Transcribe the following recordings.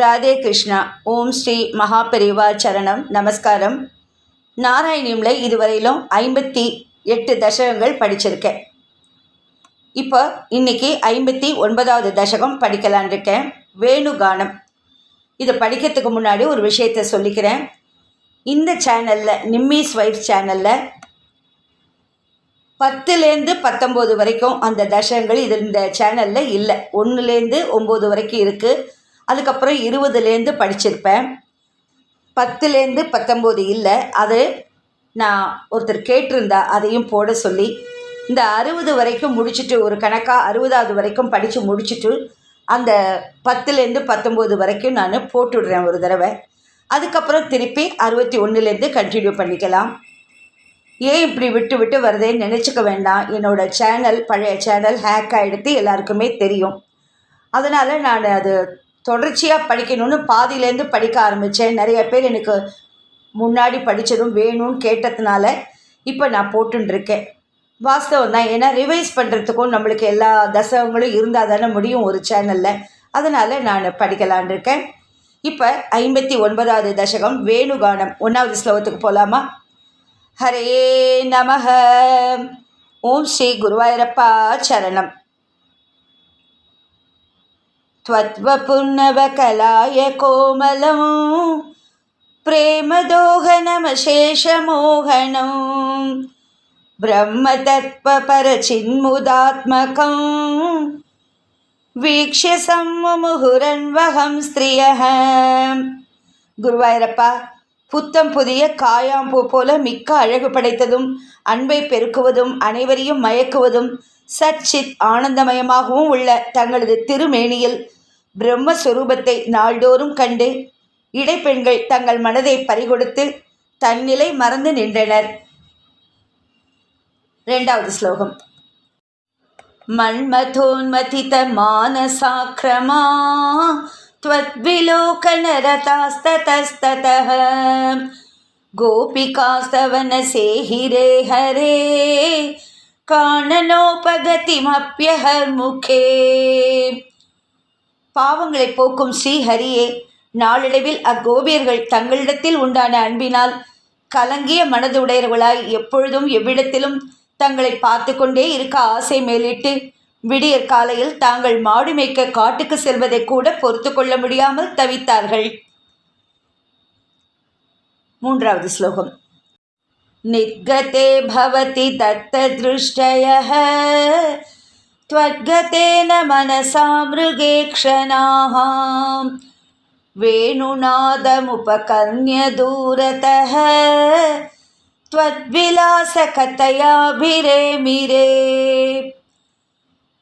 ராதே கிருஷ்ணா. ஓம் ஸ்ரீ மகாபெரிவா சரணம். நமஸ்காரம். நாராயணியம்ல இதுவரையிலும் ஐம்பத்தி எட்டு தசகங்கள் படிச்சிருக்கேன். இப்போ இன்னைக்கு ஐம்பத்தி ஒன்பதாவது தசகம் படிக்கலான் இருக்கேன். வேணுகானம். இதை படிக்கிறதுக்கு முன்னாடி ஒரு விஷயத்த சொல்லிக்கிறேன். இந்த சேனலில் நிம்மிஸ் வைஃப் சேனலில் பத்துலேருந்து பத்தொம்போது வரைக்கும் அந்த தசகங்கள் இது இந்த சேனலில் இல்லை. ஒன்றுலேருந்து ஒம்பது வரைக்கும் இருக்குது அதுக்கப்புறம் இருபதுலேருந்து படிச்சிருப்பேன். பத்துலேருந்து பத்தொம்போது இல்லை அது நான் ஒருத்தர் கேட்டிருந்தா அதையும் போட சொல்லி இந்த அறுபது வரைக்கும் முடிச்சுட்டு ஒரு கணக்காக அறுபதாவது வரைக்கும் படித்து முடிச்சுட்டு அந்த பத்துலேருந்து பத்தொம்போது வரைக்கும் நான் போட்டுடுறேன் ஒரு தடவை. அதுக்கப்புறம் திருப்பி அறுபத்தி ஒன்றுலேருந்து கண்டினியூ பண்ணிக்கலாம். ஏன் இப்படி விட்டு விட்டு வருதேன்னு நினச்சிக்க வேண்டாம். என்னோடய சேனல் பழைய சேனல் ஹேக் ஆகிடுத்து எல்லாருக்குமே தெரியும். அதனால் நான் அது தொடர்ச்சியாக படிக்கணும்னு பாதியிலேருந்து படிக்க ஆரம்பித்தேன் நிறைய பேர் எனக்கு முன்னாடி படித்ததும் வேணும்னு கேட்டதுனால இப்போ நான் போட்டுருக்கேன் வாஸ்தவம் தான். ஏன்னா ரிவைஸ் பண்ணுறதுக்கும் நம்மளுக்கு எல்லா தசகங்களும் இருந்தால் தானே முடியும் ஒரு சேனலில் அதனால் நான் படிக்கலான் இருக்கேன் இப்போ ஐம்பத்தி ஒன்பதாவது தசகம் வேணுகானம். ஒன்றாவது ஸ்லோகத்துக்கு போகலாமா ஹரே நமக ஓம் ஸ்ரீ குருவாயூரப்பா சரணம். त्वत्वपुन्नवकलाय कोमलं प्रेमदोहनमशेषमोहनं ब्रह्मतत्त्वपरचिन्मुदात्मकं வீக்ஷிய சம்முகுரன்வகம் ஸ்திரியः குருவாயிரப்பா புத்தம் புதிய காயாம்பூ போல மிக்க அழகு படைத்ததும் அன்பை பெருக்குவதும் அனைவரையும் மயக்குவதும் சச்சித் ஆனந்தமயமாகவும் உள்ள தங்களது திருமேனியில் பிரம்மஸ்வரூபத்தை நாள்தோறும் கண்டு இடைப்பெண்கள் தங்கள் மனதை பறிகொடுத்து தன்னிலை மறந்து நின்றனர் ரெண்டாவது ஸ்லோகம் மன்மதோன்மதித மானசாக்கிரமா त्वद्विलोकनरतास्ततस्ततः गोपिकास्तवनसेहिरे हरे காணனோபகதிமப்பியஹர்முகே பாவங்களை போக்கும் ஸ்ரீஹரியே நாளடைவில் அக்கோபியர்கள் தங்களிடத்தில் உண்டான அன்பினால் கலங்கிய மனதுடையவர்களாய் எப்பொழுதும் எவ்விடத்திலும் தங்களை பார்த்து கொண்டே இருக்க ஆசை மேலிட்டு விடியற் காலையில் தாங்கள் மாடு மேய்க்க காட்டுக்கு செல்வதை கூட பொறுத்து கொள்ள முடியாமல் தவித்தார்கள். மூன்றாவது ஸ்லோகம். நிர்கதே பவதி தத்த திருஷ்டய त्वद्गतेन मनसा मृगेक्षणाः वेणुनादमुपकर्ण्य दूरतः त्वद्विलासकथयाभिरेमिरे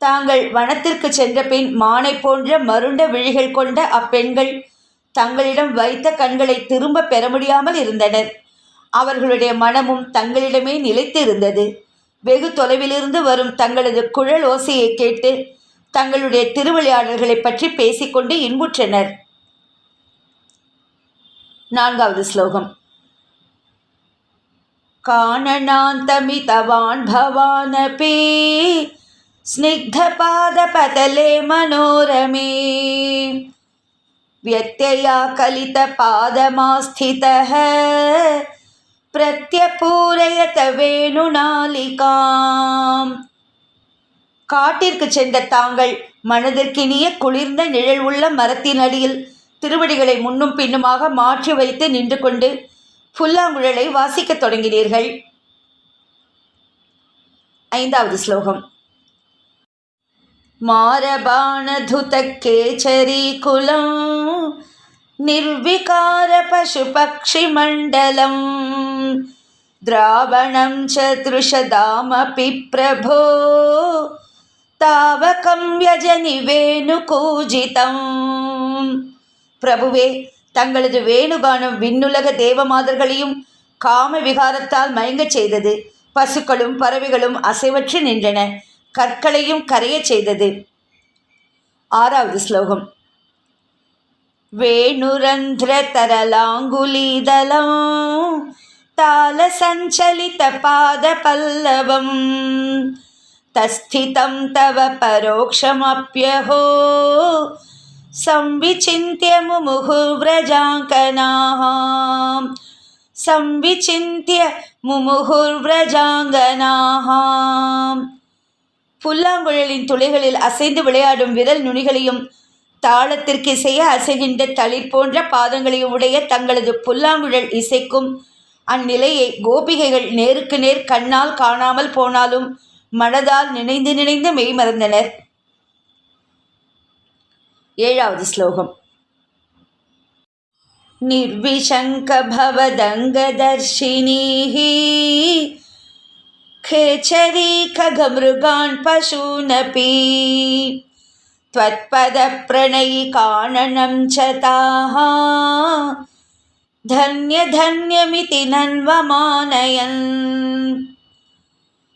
தாங்கள் வனத்திற்கு சென்ற பின் மானை போன்ற மருண்ட விழிகள் கொண்ட அப்பெண்கள் தங்களிடம் வைத்த கண்களை திரும்ப பெற முடியாமல் இருந்தனர் அவர்களுடைய மனமும் தங்களிடமே நிலைத்து இருந்தது வெகு தொலைவிலிருந்து வரும் தங்களது குழல் ஓசையை கேட்டு தங்களுடைய திருவிளையாடல்களை பற்றி பேசிக்கொண்டு இன்புற்றனர் நான்காவது ஸ்லோகம் காணனாந்தமிதவான் பவானபி स्निग्धपादपतले मनोरमे व्यत्यया कलितपादमास्थितः பிரத்யபூரயத வேணுநாளிகாம். காட்டிற்கு சென்ற தாங்கள் மனதிற்கினிய குளிர்ந்த நிழல் உள்ள மரத்தின் அடியில் திருவடிகளை முன்னும் பின்னுமாக மாற்றி வைத்து நின்று கொண்டு புல்லாங்குழலை வாசிக்கத் தொடங்கினீர்கள். ஐந்தாவது ஸ்லோகம். மாரபானதுதக்கேச்சரி குலம் निर्विकारपशुपक्षिमण्डलं द्रावणं च दृशदामपि प्रभो तावकं व्यजनि வேணுகூஜிதம் பிரபுவே தங்களது வேணுகானம் விண்ணுலக தேவமாதர்களையும் காம விகாரத்தால் மயங்கச் செய்தது பசுக்களும் பறவைகளும் அசைவற்று நின்றன கற்களையும் கரையச் செய்தது ஆறாவது ஸ்லோகம் வேணுரந்திர தரலாங்குலீதலம் தால சஞ்சலித பாத பல்லவம் தஸ்திதம் தவ பரோக்ஷமப்யஹோ संविचिन्त्य मुमुहुर्व्रजाङ्कनाः संविचिन्त्य முமுகுர்விரஜாங்கனாக புல்லாங்குழலின் துளைகளில் அசைந்து விளையாடும் விரல் நுனிகளையும் தாளத்திற்கு இசைய அசைகின்ற தளிர் போன்ற பாதங்களையும் உடைய தங்களது புல்லாங்குழல் இசைக்கும் அந்நிலையை கோபிகைகள் நேருக்கு நேர் கண்ணால் காணாமல் போனாலும் மனதால் நினைந்து நினைந்து மெய்மறந்தனர் ஏழாவது ஸ்லோகம் निर्विशङ्कभवदङ्गदर्शिनीः खेचरी खगमृगान् पशूनपि त्वत्पदप्रणयिकाननं च ताः धन्यधन्यमिति நன்வமானயன்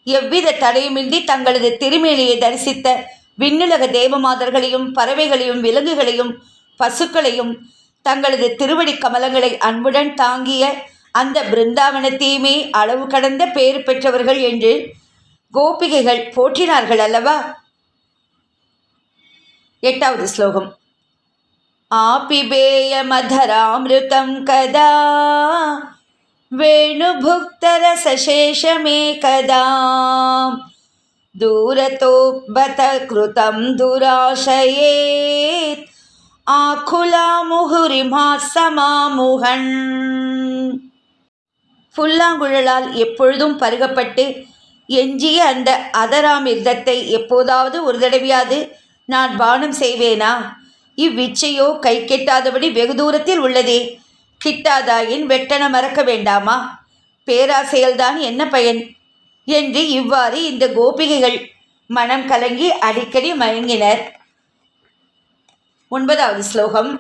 எவ்வித தடையுமின்றி தங்களது திருமேனியை தரிசித்த விண்ணுலக தேவமாதர்களையும் பறவைகளையும் விலங்குகளையும் பசுக்களையும் தங்களது திருவடி கமலங்களை அன்புடன் தாங்கிய அந்த பிருந்தாவனத்தையுமே அளவு கடந்த பேறு பெற்றவர்கள் என்று கோபிகைகள் போற்றினார்கள் அல்லவா எட்டாவது ஸ்லோகம் ஆபிபேயமதராமிருதம் கதா वेणुभुक्तरसशेषमेकदा दूरतोऽबत कृतं दुराशयेत् ஆகுலாமுகுரிமா சமாமுகன் புல்லாங்குழலால் எப்பொழுதும் பருகப்பட்டு எஞ்சிய அந்த அதராமிர்தத்தை எப்போதாவது ஒரு தடவையாது நான் பானம் செய்வேனா இவ்விச்சையோ கை கெட்டாதபடி வெகு தூரத்தில் உள்ளதே கிட்டாதாயின் வெட்டன மறக்க வேண்டாமா பேராசையல்தான் என்ன பயன் என்று இவ்வாறு இந்த கோபிகைகள் மனம் கலங்கி அடிக்கடி மயங்கினர் ஒன்பதாவது ஸ்லோகம்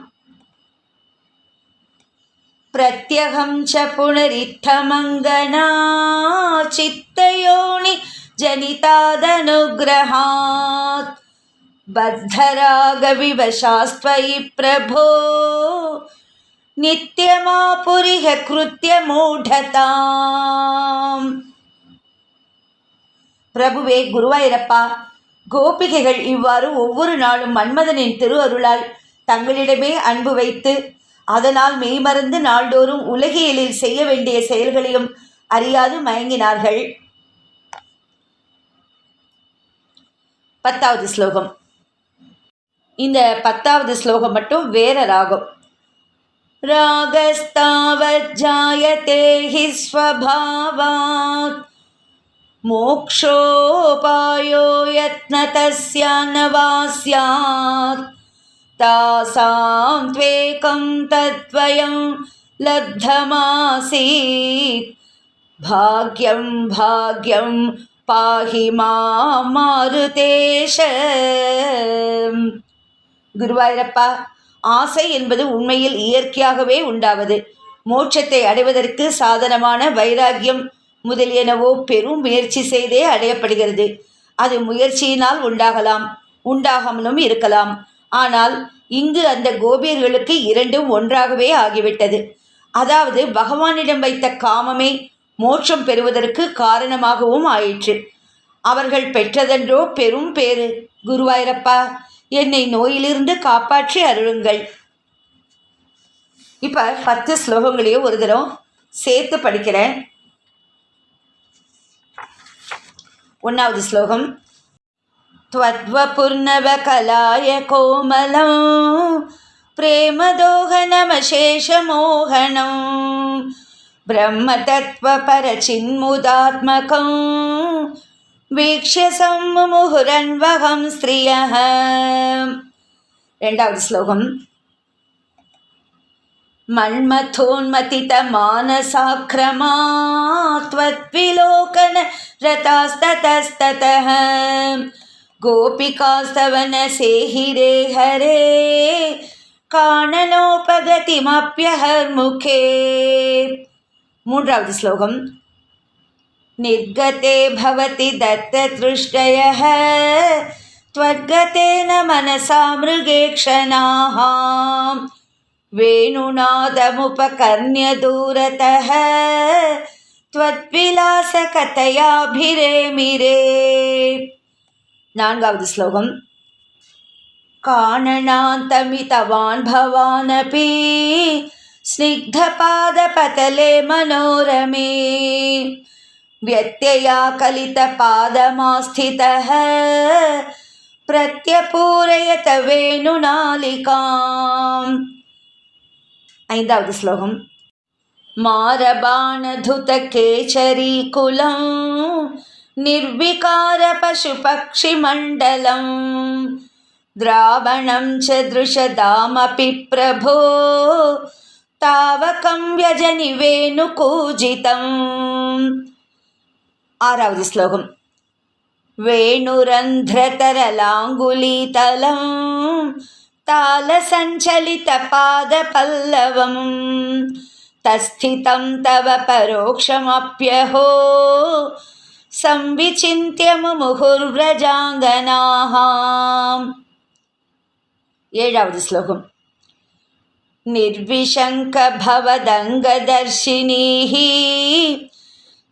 प्रत्यहं च पुनरित्थमङ्गना चित्तयोनि जनितादनुग्रहात् बद्धरागविवशास्त्वयि प्रभो நித்தியமாபுரிக கிருத்திய மூடதாம் பிரபுவே குருவாயிரப்பா கோபிகைகள் இவ்வாறு ஒவ்வொரு நாளும் மன்மதனின் திரு அருளால் தங்களிடமே அன்பு வைத்து அதனால் மெய்மறந்து நாள்தோறும் உலகியலில் செய்ய வேண்டிய செயல்களையும் அறியாது மயங்கினார்கள் பத்தாவது ஸ்லோகம் இந்த பத்தாவது ஸ்லோகம் மட்டும் வேற ராகம் रागस्तावज्जायते हि स्वभावात् मोक्षोपायो यत्नतस्य वा स्यात् तासां त्वेकं तद्वयं लब्धमासीत् भाग्यं भाग्यं पाहि मां मारुतेश குருவாயிரப்பா ஆசை என்பது உண்மையில் இயற்கையாகவே உண்டாவது. மோட்சத்தை அடைவதற்கு சாதனமான வைராகியம் முதலியனவோ பெரும் முயற்சி செய்தே அடையப்படுகிறது. அது முயற்சியினால் உண்டாகலாம் உண்டாகாமலும் இருக்கலாம். ஆனால் இங்கு அந்த கோபியர்களுக்கு இரண்டும் ஒன்றாகவே ஆகிவிட்டது. அதாவது பகவானிடம் வைத்த காமமே மோட்சம் பெறுவதற்கு காரணமாகவும் ஆயிற்று. அவர்கள் பெற்றதென்றோ பெரும் பேறு. குருவாயிரப்பா என்னை நோயிலிருந்து காப்பாற்றி அருளுங்கள் இப்போ பத்து ஸ்லோகங்களையும் ஒரு தரம் சேர்த்து படிக்கிறேன் ஒன்றாவது ஸ்லோகம் त्वद्वपुर्नवकलाय कोमलं प्रेमदोहनमशेषमोहनं ब्रह्मतत्त्वपरचिन्मुदात्मकं வீக்ஷிய சம்முமுகுரன்வகம் ஸ்திரியாக ரெண்டாவது ஸ்லோகம் मन्मथोन्मतितमानसाक्रमात्वद्विलोकन रतास्ततस्ततः गोपिकास्तवनसेहिरे हरे काननोपगतिमप्यहर्मुखे மூன்றாவது ஸ்லோகம் निर्गते भवति दत्ततृष्टयः। त्वद्गतेन मनसा मृगे क्षणाः। वेणुनादमुपकर्ण्य दूरतः त्वद्विलासकथयाभिरेमिरे। नान्गावद् श्लोकं काननान्तमितवान् भवानपि स्निग्धपादपतले मनोरमे। व्यत्ययाकलितपादमास्थितः प्रत्यपूरयत वेणुनालिकाम् ऐन्दावद् श्लोकम् मारबाणधुतकेचरीकुलं निर्विकारपशुपक्षिमण्डलं द्रावणं च दृशदामपि प्रभो तावकं व्यजनि वेणुकूजितम् आरावद् श्लोकं वेणुरन्ध्रतरलाङ्गुलीतलं तालसञ्चलितपादपल्लवं तत्स्थितं तव परोक्षमप्यहो संविचिन्त्यमुहुर्व्रजाङ्गना एवद् श्लोकं निर्विशङ्कभवदङ्गदर्शिनीः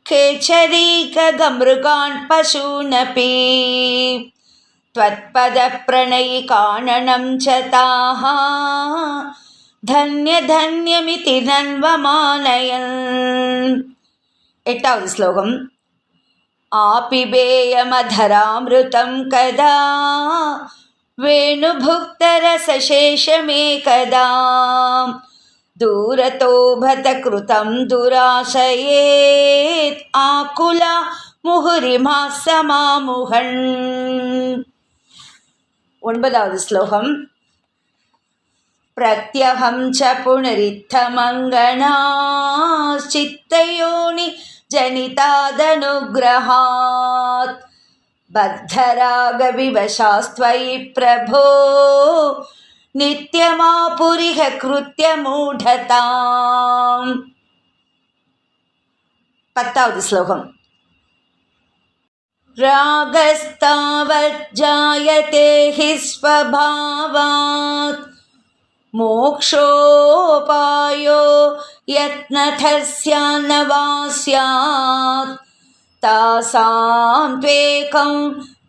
केचरीकगमृगान् पशूनपि त्वत्पदप्रणयिकाणनं च ताः धन्यधन्यमिति नन्वमानयन्। एटावद् श्लोकम्। आपिबेयमधरामृतं कदा? वेणुभुक्तरसशेषमेकदा दूरतो भतकृतं दुराशयेत् आकुला मुहुरिमा समामुहन् ஒன்பதாவது ஸ்லோகம் प्रत्यहं च पुनरित्थमङ्गणाश्चित्तयोनि जनितादनुग्रहात् बद्धरागविवशास्त्वयि प्रभो नित्यमापुरिह कृत्यमूढताम्। पतावद् श्लोकम् रागस्तावज्जायते हि स्वभावात् मोक्षोपायो यत्न तस्या वा स्यात् तासां त्वेकं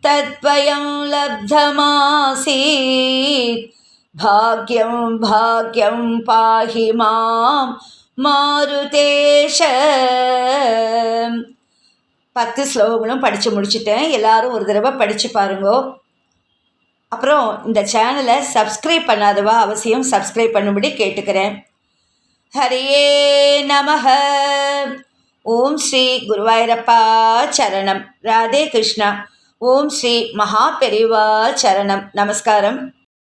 तद्वयं लब्धमासीत् भाग्यं भाग्यं पाहि मां மாருதேஷ பத்து ஸ்லோகங்களும் படித்து முடிச்சிட்டேன் எல்லாரும் ஒரு தடவை படித்து பாருங்கோ அப்புறம் இந்த சேனலை சப்ஸ்கிரைப் பண்ணாதவா அவசியம் சப்ஸ்கிரைப் பண்ணும்படி கேட்டுக்கிறேன் ஹரியே நமஹ ஓம் ஸ்ரீ குருவாயூரப்பா சரணம் ராதே கிருஷ்ணா ஓம் ஸ்ரீ மகா பெரிவா சரணம் நமஸ்காரம்